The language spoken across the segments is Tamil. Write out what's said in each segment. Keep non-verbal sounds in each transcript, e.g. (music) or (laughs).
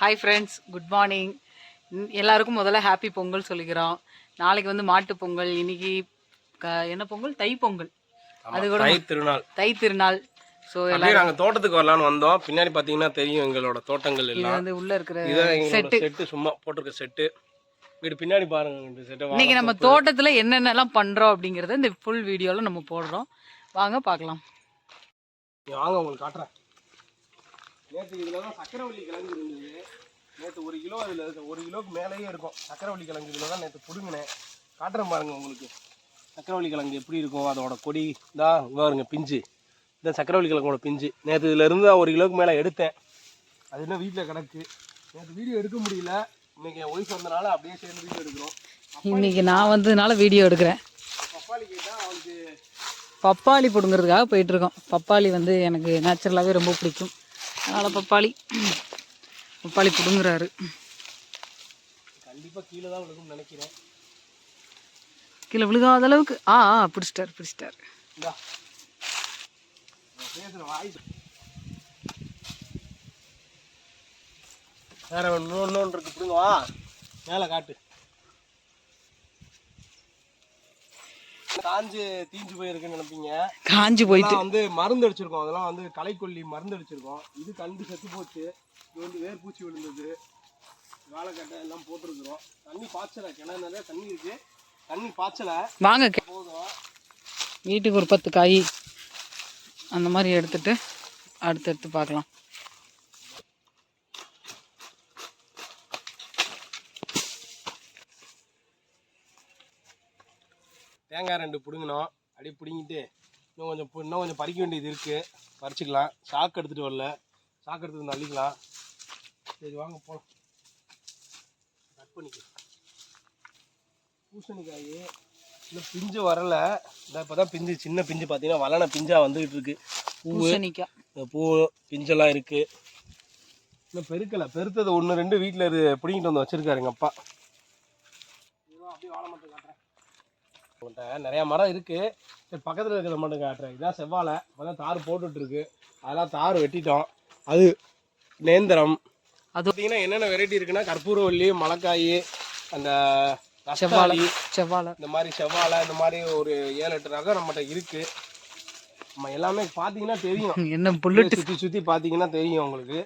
ஹாய் ஃப்ரெண்ட்ஸ் குட் மார்னிங் எல்லாருக்கும் முதல்ல ஹாப்பி பொங்கல் சொல்லிக்கிறோம். நாளைக்கு வந்து மாட்டு பொங்கல் இன்னைக்கு என்ன பொங்கல்? தை பொங்கல். அது கூட தை திருநாள். தை திருநாள். ஸோ அப்படியே நாங்க தோட்டத்துக்கு வரலாம்னு வந்தோம். பின்னாடி பாத்தீங்கன்னா தெரியும் எங்களோட தோட்டங்கள் எல்லாம். வந்து உள்ள இருக்கிற செட்டு. செட்டு சும்மா போட்டிருக்க செட்டு. வீடு பின்னாடி பாருங்க செட்டை இன்னைக்கு நம்ம தோட்டத்துல என்னென்னலாம் பண்றோம் அப்படிங்கறத இந்த ஃபுல் வீடியோல நம்ம போடுறோம். வாங்க பார்க்கலாம். வாங்க உங்களுக்கு காட்டுறேன். நேற்று இதுல தான் சக்கரவள்ளி கிழங்கு இருந்தது நேற்று ஒரு கிலோ இருக்கு. ஒரு கிலோக்கு மேலேயே இருக்கும். சக்கரவள்ளி கிழங்கு இதுல தான் நேற்று பிடுங்கினேன். காட்டுறேன் பாருங்க உங்களுக்கு. சக்கரவள்ளி கிழங்கு எப்படி இருக்கும் அதோட கொடி இங்க பாருங்க பிஞ்சு. இந்த சக்கரவள்ளி கிழங்கோட பிஞ்சு. நேற்று இதுல இருந்து ஒரு கிலோக்கு மேலே எடுத்தேன். அது இன்னும் வீட்டில் கிடக்கு. நேற்று வீடியோ எடுக்க முடியல. இன்னைக்கு என் ஒய்ஃப் வந்தனால அப்படியே சேர்ந்து வீடியோ எடுக்கிறோம். இன்னைக்கு நான் வந்ததுனால வீடியோ எடுக்கிறேன். பப்பாளி கேட்டால் அவளுக்கு பப்பாளி பிடுங்கிறதுக்காக போயிட்டு இருக்கோம். பப்பாளி வந்து எனக்கு நேச்சுரலாகவே ரொம்ப பிடிக்கும். அதனால் பப்பாளி. பப்பாளி பிடுங்குறாரு. கண்டிப்பாக கீழே தான் விழுக்கும்னு நினைக்கிறேன். கீழே விழுகாத அளவுக்கு ஆ ஆ, பிடிச்சிட்டார் பிடிச்சிட்டார். வேற ஒன்று இன்னொன்று இருக்கு பிடுங்க வா. மேலே காட்டு. காஞ்சு தீஞ்சு போயிருக்குன்னு நினைப்பீங்க. காஞ்சி போயிட்டு. வந்து மருந்து அடிச்சிருக்கோம். அதெல்லாம் வந்து களைக்கொல்லி மருந்து அடிச்சிருக்கோம். இது கண்டு செத்து போச்சு. இது வந்து வேர்பூச்சி விழுந்தது. வாழைக்கட்டை எல்லாம் போட்டிருக்கிறோம். தண்ணி பாய்ச்சலை. கிணறு நிறைய தண்ணி இருக்கு. தண்ணி பாய்ச்சலை. வாங்க. போதும். வீட்டுக்கு ஒரு பத்து காய் அந்த மாதிரி எடுத்துட்டு அடுத்து எடுத்து பார்க்கலாம். தேங்காய் ரெண்டு பிடுங்கினோம். அப்படியே பிடுங்கிட்டு இன்னும் கொஞ்சம் இன்னும் கொஞ்சம் பறிக்க வேண்டியது இருக்குது பறிச்சுக்கலாம். சாக்கு எடுத்துகிட்டு வரல. சாக்கு எடுத்துட்டு வந்து அள்ளிக்கலாம். சரி வாங்க போகலாம் கட் பண்ணிக்க பூசணிக்காய் இன்னும் பிஞ்சு வரல. இந்த இப்போ தான் பிஞ்சு சின்ன பிஞ்சு பார்த்தீங்கன்னா வளன பிஞ்சாக வந்துகிட்டு இருக்கு. பூ பூ பிஞ்செல்லாம் இருக்குது இன்னும் பெருக்கலை. பெருத்தது ஒன்று ரெண்டு வீட்டில் இரு பிடிங்கிட்டு வந்து வச்சுருக்காரு எங்கள் அப்பா அப்படியே வாழை காட்டுறேன் உங்கள்கிட்ட நிறையா மரம் இருக்குது சரி பக்கத்தில் இருக்கிறத மட்டும் காட்டுறேன். இதான் செவ்வாழை. இப்போதான் தார் போட்டுட்டு இருக்கு அதெல்லாம் தார் வெட்டிட்டோம். அது நேந்திரம். அது பார்த்தீங்கன்னா என்னென்ன வெரைட்டி இருக்குன்னா கற்பூரவள்ளி மலக்காய் அந்த செவ்வாழை செவ்வாழை. இந்த மாதிரி செவ்வாழை இந்த மாதிரி ஒரு ஏழு எட்டு ரகம் நம்மகிட்ட இருக்குது நம்ம எல்லாமே பார்த்தீங்கன்னா தெரியும். (laughs) என்ன புல்லட்டு சுற்றி சுற்றி பார்த்தீங்கன்னா தெரியும் உங்களுக்கு.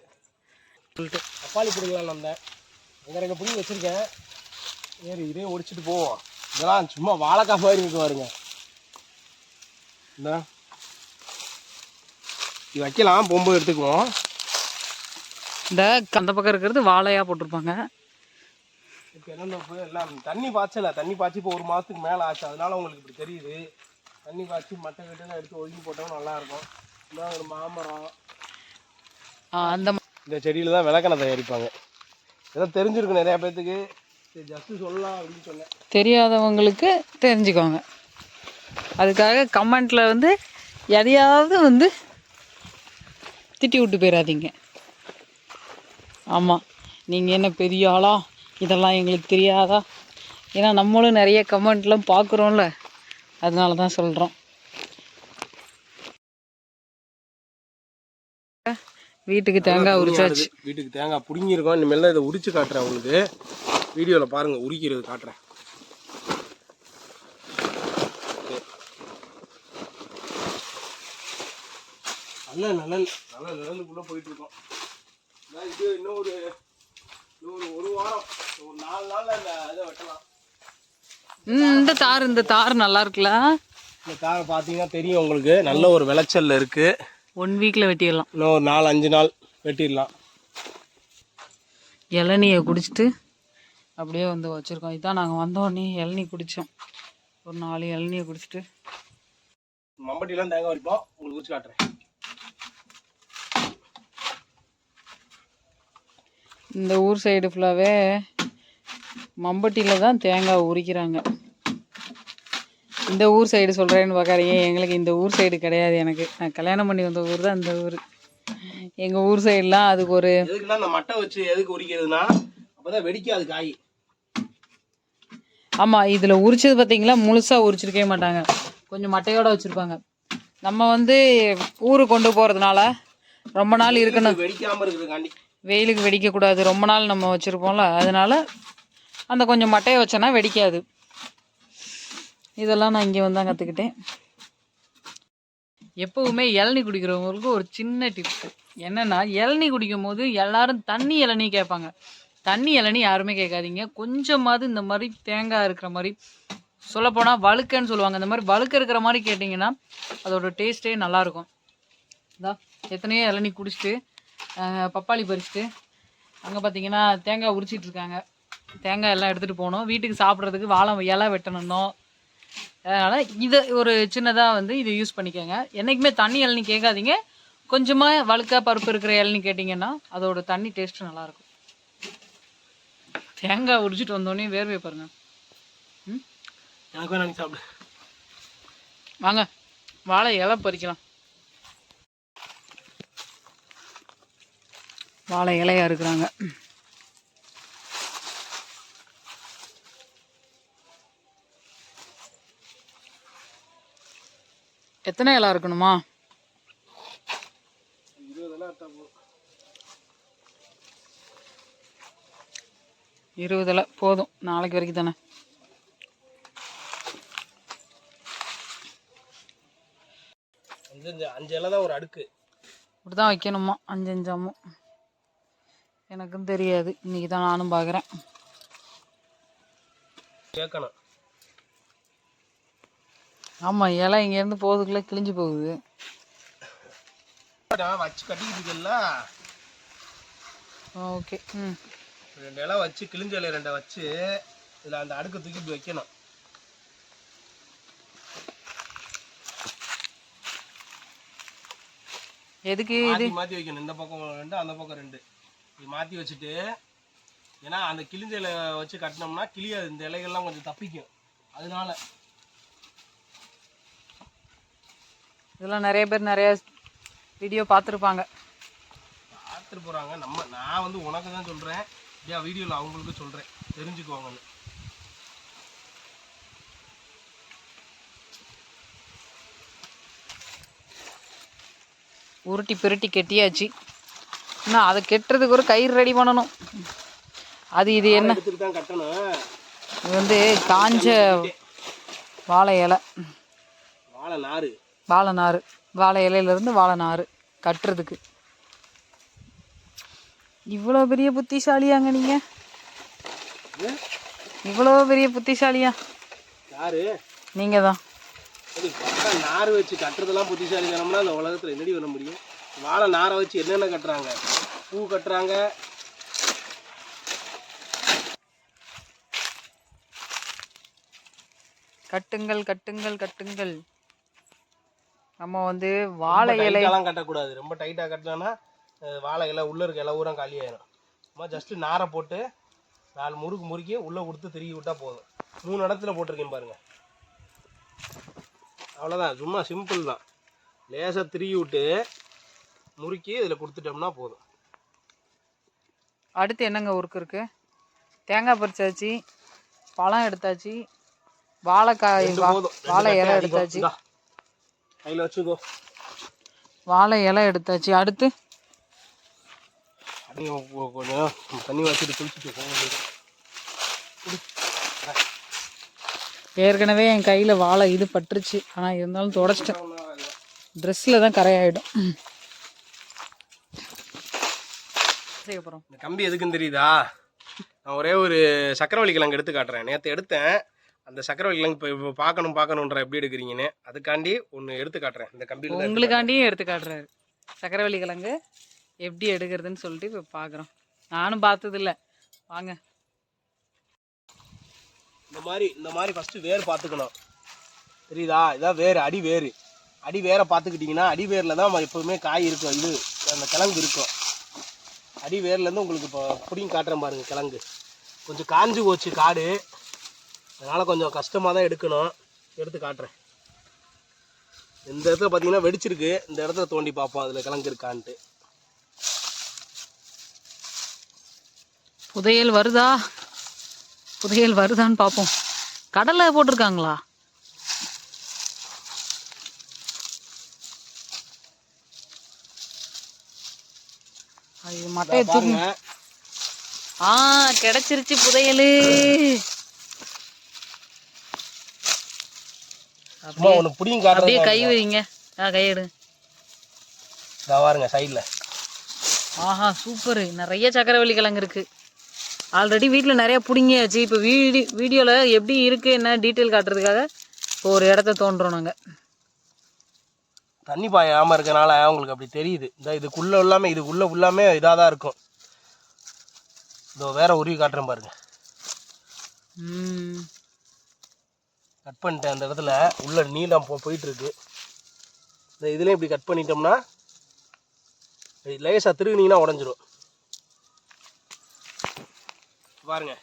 தப்பாளி பிடிங்களான்னு வந்தேன் அங்கே ரெண்டு பிடிங்கி வச்சுருக்கேன். ஏறி இதே ஒடிச்சிட்டு போவோம். இதெல்லாம் சும்மா வாழைக்காய் மாதிரி இருக்கு பாருங்க. இந்த இது வைக்கலாம் போகும்போது எடுத்துக்குவோம். இந்த அந்த பக்கம் இருக்கிறது வாழையா போட்டிருப்பாங்க. இப்போ என்னென்ன எல்லாம் தண்ணி பாய்ச்சல தண்ணி பாய்ச்சி இப்போ ஒரு மாதத்துக்கு மேலே ஆச்சு. அதனால உங்களுக்கு இப்படி தெரியுது. தண்ணி பாய்ச்சி மட்டை கட்டெல்லாம் எடுத்து ஒதுங்கி போட்டோம்னா நல்லா இருக்கும். இந்த ஒரு மாமரம். அந்த இந்த செடியில் தான் விளக்கெண்ணெய் தயாரிப்பாங்க. ஏதோ தெரிஞ்சிருக்கு நிறையா பேர்த்துக்கு சரி ஜஸ்ட்டு சொல்லலாம் அப்படின்னு சொன்னேன். தெரியாதவங்களுக்கு தெரிஞ்சுக்கோங்க. அதுக்காக கமெண்ட்ல வந்து எதையாவது வந்து திட்டி விட்டு போயிடாதீங்க ஆமாம் நீங்கள் என்ன பெரிய ஆளா? இதெல்லாம் எங்களுக்கு தெரியாதா? ஏன்னா நம்மளும் நிறைய கமெண்ட்லாம் பார்க்குறோம்ல. அதனால தான் சொல்கிறோம் வீட்டுக்கு தேங்காய் உரிச்சாச்சு. வீட்டுக்கு தேங்காய் பிடுங்கியிருக்கோம். இனிமேல் இதை உரிச்சு காட்டுறேன் உங்களுக்கு. வீடியோவில் பாருங்க உரிக்கிறது காட்டுறேன். நல்ல நல்ல நிழலுக்குள்ளே போயிட்டு இருக்கோம் அதான் இது இன்னும் ஒரு ஒரு ஒரு வாரம் ஒரு நாலு நாளில் இதை வெட்டலாம். ம், இந்த தார் இந்த தார் நல்லா இருக்குல்ல? இந்த காரை பார்த்தீங்கன்னா தெரியும் உங்களுக்கு. நல்ல ஒரு விளைச்சல்ல இருக்குது ஒன் வீக்கில் வெட்டிடலாம். இன்னும் ஒரு நாலு அஞ்சு நாள் வெட்டிடலாம். இளநியை குடிச்சிட்டு அப்படியே வந்து வச்சுருக்கோம். இதான் நாங்கள் வந்தோடனே இளநீ குடித்தோம் ஒரு நாலு இளநியை குடிச்சிட்டு. மம்பட்டிலாம் தேங்காய் வரைப்போம் உங்களுக்கு உரிச்சு காட்டுறேன். இந்த ஊர் சைடு ஃபுல்லாகவே மம்பட்டியில் தான் தேங்காய் உரிக்கிறாங்க. இந்த ஊர் சைடு சொல்கிறேன்னு பார்க்காதீங்க எங்களுக்கு இந்த ஊர் சைடு கிடையாது எனக்கு. நான் கல்யாணம் பண்ணி வந்த ஊர் தான் இந்த ஊர். எங்கள் ஊர் சைடுலாம் அதுக்கு ஒரு எதுக்குன்னா இந்த மட்டை வச்சு எதுக்கு உரிக்கிறதுனா அப்பதான் வெடிக்காது காய். ஆமாம் இதில் உரிச்சது பார்த்தீங்களா முழுசாக உரிச்சிருக்கவே மாட்டாங்க. கொஞ்சம் மட்டையோட வச்சுருப்பாங்க. நம்ம வந்து ஊருக்கு கொண்டு போகிறதுனால ரொம்ப நாள் இருக்கணும். வெயிலுக்கு வெடிக்கக்கூடாது. ரொம்ப நாள் நம்ம வச்சுருப்போம்ல அதனால அந்த கொஞ்சம் மட்டையை வச்சேன்னா வெடிக்காது. இதெல்லாம் நான் இங்கே வந்து தான் கற்றுக்கிட்டேன் எப்போவுமே இளநீ குடிக்கிறவங்களுக்கு ஒரு சின்ன டிப்ஸு என்னென்னா இளநீ குடிக்கும் போது எல்லாரும் தண்ணி இளநீ கேட்பாங்க. தண்ணி இளநி யாருமே கேட்காதீங்க. கொஞ்சமாவது இந்த மாதிரி தேங்காய் இருக்கிற மாதிரி சொல்லப்போனால் வழுக்கன்னு சொல்லுவாங்க. இந்த மாதிரி வழுக்க இருக்கிற மாதிரி கேட்டிங்கன்னா அதோட டேஸ்ட்டே நல்லாயிருக்கும். இதா எத்தனையோ இளநி குடிச்சிட்டு பப்பாளி பறிச்சுட்டு அங்கே பார்த்தீங்கன்னா தேங்காய் உரிச்சிட்டு இருக்காங்க. தேங்காய் எல்லாம் எடுத்துகிட்டு போகணும். வீட்டுக்கு சாப்பிட்றதுக்கு வாழை இலை வெட்டணும். அதனால் இதை ஒரு சின்னதாக வந்து இதை யூஸ் பண்ணிக்கோங்க. என்றைக்குமே தண்ணி இளநி கேட்காதீங்க. கொஞ்சமாக வழுக்க பருப்பு இருக்கிற இளநி கேட்டிங்கன்னா அதோட தண்ணி டேஸ்ட்டு நல்லாயிருக்கும். தேங்காய் உரிச்சிட்டு வந்தோடனே வேர்வை பாருங்க. ம்? எனக்கு வேணா சாப்பிடு. வாங்க. வாழை இலை பறிக்கலாம். வாழை இலையா இருக்கிறாங்க. எத்தனை இலை இருக்கணுமா இருபதெல்லாம் எடுத்தா போதும் இருபது இலை போதும். நாளைக்கு வரைக்கும் தானே. அஞ்சு இலை தான் ஒரு அடுக்கு. இப்படி தான் வைக்கணுமா? அஞ்சு அஞ்சாமும் எனக்கும் தெரியாது. இன்னைக்கு தான் நானும் பார்க்குறேன் கேட்கணும். ஆமாம் இலை இங்கேருந்து போகிறதுக்குள்ளே கிழிஞ்சு போகுது. வச்சு கட்டிக்கிட்டு ஓகே. ம். ரெண்டு இலை வச்சு கிழிஞ்ச இலை ரெண்டை வச்சு இதில் அந்த அடுக்கு தூக்கி இப்படி வைக்கணும். எதுக்கு இது? மாற்றி மாற்றி வைக்கணும். இந்த பக்கம் ரெண்டு அந்த பக்கம் ரெண்டு. இப்படி மாற்றி வச்சுட்டு ஏன்னா அந்த கிழிஞ்ச இலை வச்சு கட்டினோம்னா கிளியாது இந்த இலைகள்லாம் கொஞ்சம் தப்பிக்கும். அதனால. இதெல்லாம் நிறைய பேர் நிறைய வீடியோ பார்த்துருப்பாங்க. பார்த்துட்டு போகிறாங்க நம்ம நான் வந்து உனக்கு தான் சொல்கிறேன் ஏன் வீடியோவில் அவங்களுக்கு சொல்கிறேன் தெரிஞ்சுக்குவாங்கன்னு. உருட்டி பிரட்டி கெட்டியாச்சு. இன்னும் அதை கெட்டுறதுக்கு ஒரு கயிறு ரெடி பண்ணணும். அது இது என்ன? இது வந்து காஞ்ச வாழை இலை. வாழை நாறு. வாழை நார் வாழை இலையிலேருந்து வாழை நார் கட்டுறதுக்கு. இவ்வளோ பெரிய புத்திசாலியாங்க நீங்கள் இவ்வளோ பெரிய புத்திசாலியா? யாரு? நீங்கள் தான் நார் வச்சு கட்டுறதெல்லாம் புத்திசாலித்தனம்னா அந்த உலகத்தில் என்னடி பண்ண முடியும்? வாழை நாரை வச்சு என்னென்ன கட்டுறாங்க? பூ கட்டுறாங்க. கட்டுங்கள் கட்டுங்கள் கட்டுங்கள். நம்ம வந்து வாழை இலை டைட்டாலாம் கட்டக்கூடாது. ரொம்ப டைட்டாக கட்டினா வாழை இலை உள்ளே இருக்க இலை ஊரம் காலியாயிரும் சும்மா ஜஸ்ட்டு நாரை போட்டு நாலு முறுக்கு முறுக்கி உள்ளே கொடுத்து திருகி விட்டா போதும். மூணு இடத்துல போட்டிருக்கேன் பாருங்க. அவ்வளோதான் சும்மா சிம்பிள் தான். லேசாக திருகி விட்டு முறுக்கி இதில் கொடுத்துட்டோம்னா போதும். அடுத்து என்னங்க ஒர்க் இருக்கு? தேங்காய் பறிச்சாச்சு பழம் எடுத்தாச்சு வாழைக்காய் வாழை இலை எடுத்தாச்சு. கையில் வச்சுக்கோ. வாழை இலை எடுத்தாச்சு. அடுத்து அப்படியே கொ- கொஞ்சம் தண்ணி வச்சுட்டு குளிச்சுட்டு போக ஏற்கனவே என் கையில் வாழை இது பட்டுருச்சு. ஆனால் இருந்தாலும் தொடச்சிட்டேன். ட்ரெஸ்ஸில் தான் கரையாயிடும். போகிறோம் இந்த கம்பி எதுக்குன்னு தெரியுதா? நான் ஒரே ஒரு சக்கரவள்ளி கிழங்கு எடுத்து காட்டுறேன். நேற்று எடுத்தேன். அந்த சக்கரவள்ளி கிழங்கு இப்போ இப்போ பார்க்கணும் பார்க்கணுன்ற எப்படி எடுக்கிறீங்கன்னு அதுக்காண்டி ஒன்று எடுத்து காட்டுறேன். இந்த கம்பியில் உங்களுக்காண்டியும் எடுத்து காட்டுறாரு. சக்கரவள்ளி கிழங்கு. எப்படி எடுக்கிறதுன்னு சொல்லிட்டு இப்போ பார்க்குறோம் நானும் பார்த்ததில்ல. வாங்க. இந்த மாதிரி இந்த மாதிரி ஃபஸ்ட்டு வேர் பார்த்துக்கணும். தெரியுதா? இதான் வேறு அடி வேர் அடி வேரை பார்த்துக்கிட்டிங்கன்னா அடி வேரில் தான் எப்போவுமே காய் இருக்கும். இது அந்த கிழங்கு இருக்கும். அடி வேர்லேருந்து உங்களுக்கு இப்போ பிடிங்கி காட்டுறேன் பாருங்க கிழங்கு. கொஞ்சம் காஞ்சி போச்சு காடு. அதனால் கொஞ்சம் கஷ்டமாக தான் எடுக்கணும். எடுத்து காட்டுறேன். இந்த இடத்துல பார்த்தீங்கன்னா வெடிச்சிருக்கு. இந்த இடத்துல தோண்டி பார்ப்போம் அதில் கிழங்கு இருக்கான்ட்டு. புதையல் வருதா? புதையல் வருதான்னு பார்ப்போம் கடலை போட்டிருக்காங்களா? மட்டையை பாருங்க. ஆ கிடைச்சிருச்சு புதையலு. அப்படியே கை வைங்க. ஆ கை எடு. பாருங்க சைடில் ஆஹா சூப்பர். நிறைய சக்கரவள்ளி கிழங்கு இருக்கு. ஆல்ரெடி வீட்டில் நிறைய பிடிங்கியாச்சு. இப்போ வீடி வீடியோவில் எப்படி இருக்கு என்ன டீட்டெயில் காட்டுறதுக்காக இப்போ ஒரு இடத்த தோன்றோம் நாங்கள் தண்ணி பாயாமல் இருக்கனால உங்களுக்கு அப்படி தெரியுது. இந்த இதுக்குள்ளே எல்லாமே இதுக்குள்ளே ஃபுல்லாமே இதாக தான் இருக்கும். இதோ வேற உருவி காட்டுறேன் பாருங்க. கட் பண்ணிட்டேன் அந்த இடத்துல. உள்ள நீளம் போ போயிட்டு இருக்கு இந்த இதுலேயும் இப்படி கட் பண்ணிட்டோம்னா லேசாக திருகுனீங்கன்னா உடஞ்சிரும். பாருங்க.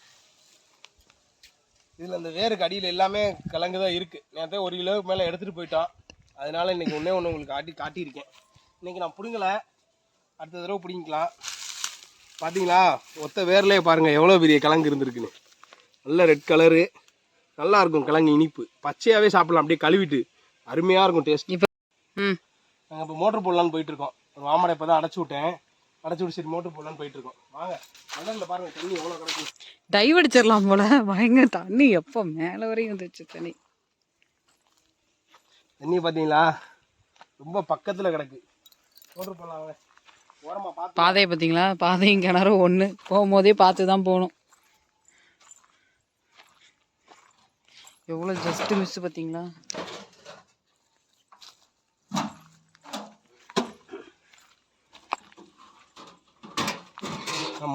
இதில் இந்த வேருக்கு அடியில் எல்லாமே கிழங்கு தான் இருக்குது நேரத்தை ஒரு கிலோவுக்கு மேலே எடுத்துகிட்டு போயிட்டோம். அதனால இன்னைக்கு ஒன்றே ஒன்று உங்களுக்கு காட்டி காட்டியிருக்கேன். இன்னைக்கு நான் பிடுங்கலை. அடுத்த தடவை பிடிங்கிக்கலாம். பார்த்தீங்களா ஒத்த வேர்லேயே பாருங்கள் எவ்வளோ பெரிய கிழங்கு இருந்திருக்குன்னு. நல்ல ரெட் கலரு. நல்லா இருக்கும் கிழங்கு இனிப்பு. பச்சையாகவே சாப்பிடலாம். அப்படியே கழுவிட்டு அருமையாக இருக்கும் டேஸ்ட். இப்போ ம். நாங்கள் இப்போ மோட்டர் போடலான்னு போயிட்டு இருக்கோம். ஒரு மாமரை இப்போ தான் அடைச்சி விட்டேன். அடைச்சி சரி மோட்டர் போடலான்னு போயிட்டு இருக்கோம் வாங்க கடலில் பாருங்க தண்ணி எவ்வளோ கிடக்கு. டைவ் அடிச்சிடலாம் போல. பயங்கர தண்ணி எப்போ மேலே வரையும் வந்துச்சு தண்ணி. தண்ணி பார்த்தீங்களா ரொம்ப பக்கத்தில் கிடக்கு. மோட்டர் போடலாம் வாங்க. ஓரமாக பார்த்து பாதையை பார்த்தீங்களா பாதையும் கிணறும் ஒன்று போகும்போதே பார்த்து தான் போகணும். எவ்வளோ ஜஸ்ட் மிஸ் பார்த்தீங்களா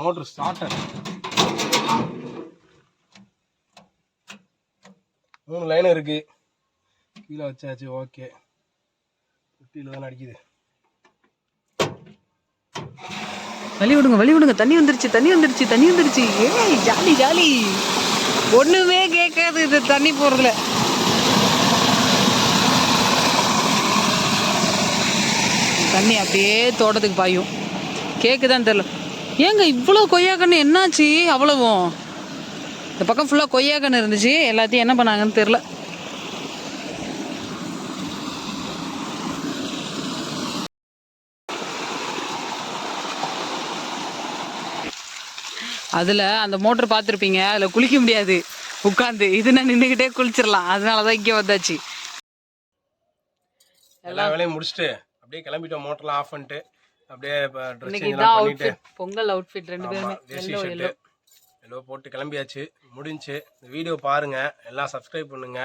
மோட்ரு ஸ்டார்டர் மூணு லைன் இருக்கு. கீழே வச்சாச்சு ஓகே குட்டியில் தான் அடிக்குது. வழி விடுங்க வழி விடுங்க தண்ணி வந்துருச்சு தண்ணி வந்துருச்சு தண்ணி வந்துருச்சு. ஏய் ஜாலி ஜாலி. ஒண்ணுமே கேட்காது இது தண்ணி போறதுல. தண்ணி அப்படியே தோட்டத்துக்கு பாயும். கேக்குதான்னு தெரியல. ஏங்க இவ்வளோ கொய்யாக்கன்று என்னாச்சு? அவ்வளவும். இந்த பக்கம் ஃபுல்லாக கொய்யாக்கன்று இருந்துச்சு. எல்லாத்தையும் என்ன பண்ணாங்கன்னு தெரில அதில் அந்த மோட்டர் பார்த்துருப்பீங்க. அதில் குளிக்க முடியாது. உட்காந்து இதுனா நின்றுக்கிட்டே குளிச்சிடலாம் அதனால தான் இங்கே வந்தாச்சு. எல்லா வேலையும் முடிச்சுட்டு அப்படியே கிளம்பிட்டோம். மோட்டர்லாம் ஆஃப் பண்ணிட்டு. அப்படியே இன்னைக்கு இதான் அவுட்ஃபிட் பொங்கல் அவுட்ஃபிட் ரெண்டு பேருமே. எல்லோ போட்டு கிளம்பியாச்சு. முடிஞ்சு. இந்த வீடியோ பாருங்க. எல்லாம் சப்ஸ்கிரைப் பண்ணுங்க.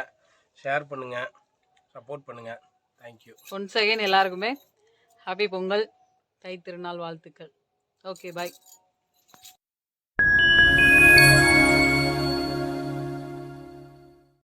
ஷேர் பண்ணுங்க. சப்போர்ட் பண்ணுங்க. தேங்க்யூ ஒன்ஸ் அகைன் எல்லாருக்குமே ஹாப்பி பொங்கல் தை திருநாள் வாழ்த்துக்கள். Okay bye